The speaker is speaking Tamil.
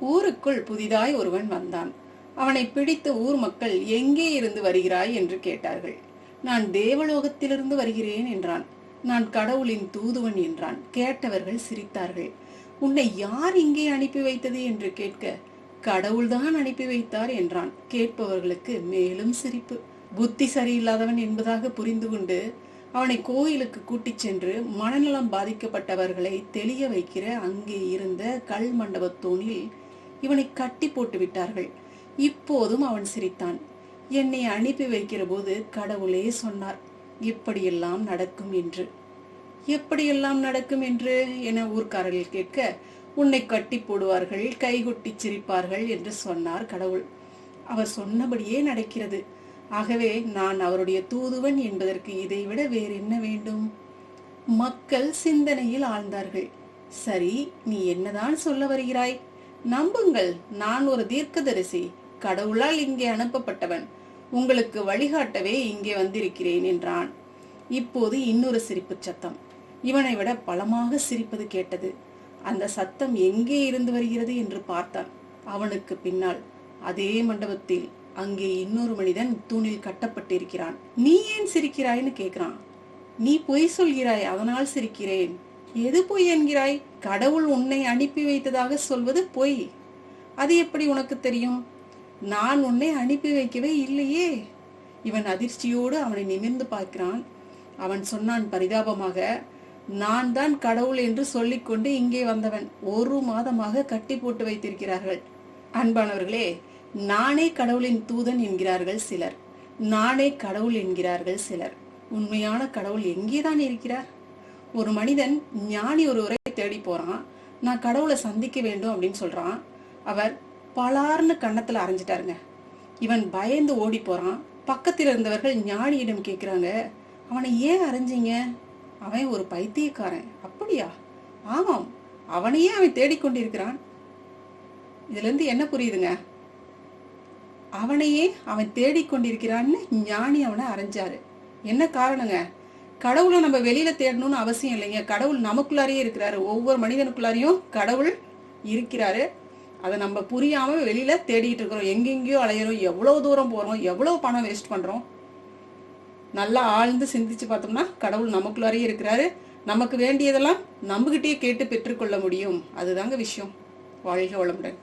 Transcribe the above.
ஊருக்குள் புதிதாய் ஒருவன் வந்தான். அவனை பிடித்த ஊர் மக்கள் எங்கே இருந்து வருகிறாய் என்று கேட்டார்கள். நான் தேவலோகத்திலிருந்து வருகிறேன் என்றான். நான் கடவுளின் தூதுவன் என்றான். கேட்டவர்கள் சிரித்தார்கள். உன்னை யார் இங்கே அனுப்பி வைத்தது என்று கேட்க கடவுள்தான் அனுப்பி வைத்தார் என்றான். கேட்பவர்களுக்கு மேலும் சிரிப்பு. புத்தி சரியில்லாதவன் என்பதாக புரிந்து கொண்டு அவனை கோயிலுக்கு கூட்டிச் சென்று மனநலம் பாதிக்கப்பட்டவர்களை தெளிய வைக்கிற அங்கே இருந்த கல் மண்டபத்தூணில் இவனை கட்டி போட்டு விட்டார்கள் இப்போதும் அவன் சிரித்தான். என்னை அனுப்பி வைக்கிற போது கடவுளே சொன்னார் இப்படியெல்லாம் நடக்கும் என்று. எப்படியெல்லாம் நடக்கும் என்று? என ஊர்க்காரர்கள் கேட்க உன்னை கட்டி போடுவார்கள் கைகொட்டி சிரிப்பார்கள் என்று சொன்னார் கடவுள். அவர் சொன்னபடியே நடக்கிறது. ஆகவே நான் அவருடைய தூதுவன் என்பதற்கு இதைவிட வேறு என்ன வேண்டும்? மக்கள் சிந்தனையில் ஆழ்ந்தார்கள். சரி நீ என்னதான் சொல்ல வருகிறாய்? நம்புங்கள் நான் ஒரு தீர்க்கதரிசி கடவுளால் இங்கே அனுப்பப்பட்டவன். உங்களுக்கு வழிகாட்டவே இங்கே வந்திருக்கிறேன் என்றான். இப்போது இன்னொரு சிரிப்பு சத்தம். இவனை விட பலமாக சிரிப்பது கேட்டது. அந்த சத்தம் எங்கே இருந்து வருகிறது என்று பார்த்தான். அவனுக்கு பின்னால் அதே மண்டபத்தில் அங்கே இன்னொரு மனிதன் தூணில் கட்டப்பட்டிருக்கிறான். நீ ஏன் சிரிக்கிறாய்னு கேட்கிறான். நீ பொய் சொல்கிறாய் அதனால் சிரிக்கிறேன். எது பொய் என்கிறாய்? கடவுள் உன்னை அனுப்பி வைத்ததாக சொல்வது பொய். அது எப்படி உனக்கு தெரியும்? நான் உன்னை அனுப்பி வைக்கவே இல்லையே. இவன் அதிர்ச்சியோடு அவனை நிமிர்ந்து பார்க்கிறான். அவன் சொன்னான் பரிதாபமாக நான் தான் கடவுள் என்று சொல்லிக்கொண்டு இங்கே வந்தவன். ஒரு மாதமாக கட்டி போட்டு வைத்திருக்கிறார்கள். அன்பானவர்களே நானே கடவுளின் தூதன் என்கிறார்கள் சிலர். நானே கடவுள் என்கிறார்கள் சிலர். உண்மையான கடவுள் எங்கேதான் இருக்கிறார்? ஒரு மனிதன் ஞானி ஒருவரை தேடி போறான். நான் கடவுளை சந்திக்க வேண்டும் அப்படின்னு சொல்றான். அவர் பலார்னு கன்னத்துல அரைஞ்சிட்டாருங்க. இவன் பயந்து ஓடி போறான். பக்கத்தில் இருந்தவர்கள் ஞானியிடம் கேட்குறாங்க அவனை ஏன் அரைஞ்சிங்க? அவன் ஒரு பைத்தியக்காரன். அப்படியா? ஆமாம் அவனையே அவன் தேடிக்கொண்டிருக்கிறான் இதுல இருந்து என்ன புரியுதுங்க? அவனையே அவன் தேடிக்கொண்டிருக்கிறான்னு ஞானி அவனை அரைஞ்சாரு. என்ன காரணங்க? கடவுளை நம்ம வெளியில தேடணும்னு அவசியம் இல்லைங்க. கடவுள் நமக்குள்ளாரையே இருக்கிறாரு. ஒவ்வொரு மனிதனுக்குள்ளாரையும் கடவுள் இருக்கிறாரு. அதை நம்ம புரியாம வெளியில தேடிட்டு இருக்கிறோம். எங்கெங்கேயோ அலையிறோம். எவ்வளவு தூரம் போறோம். எவ்வளவு பணம் வேஸ்ட் பண்றோம். நல்லா ஆழ்ந்து சிந்திச்சு பார்த்தோம்னா கடவுள் நமக்குள்ளாரையே இருக்கிறாரு. நமக்கு வேண்டியதெல்லாம் நம்மகிட்டயே கேட்டு பெற்றுக்கொள்ள முடியும். அதுதாங்க விஷயம். வாழ்க வளமுடன்.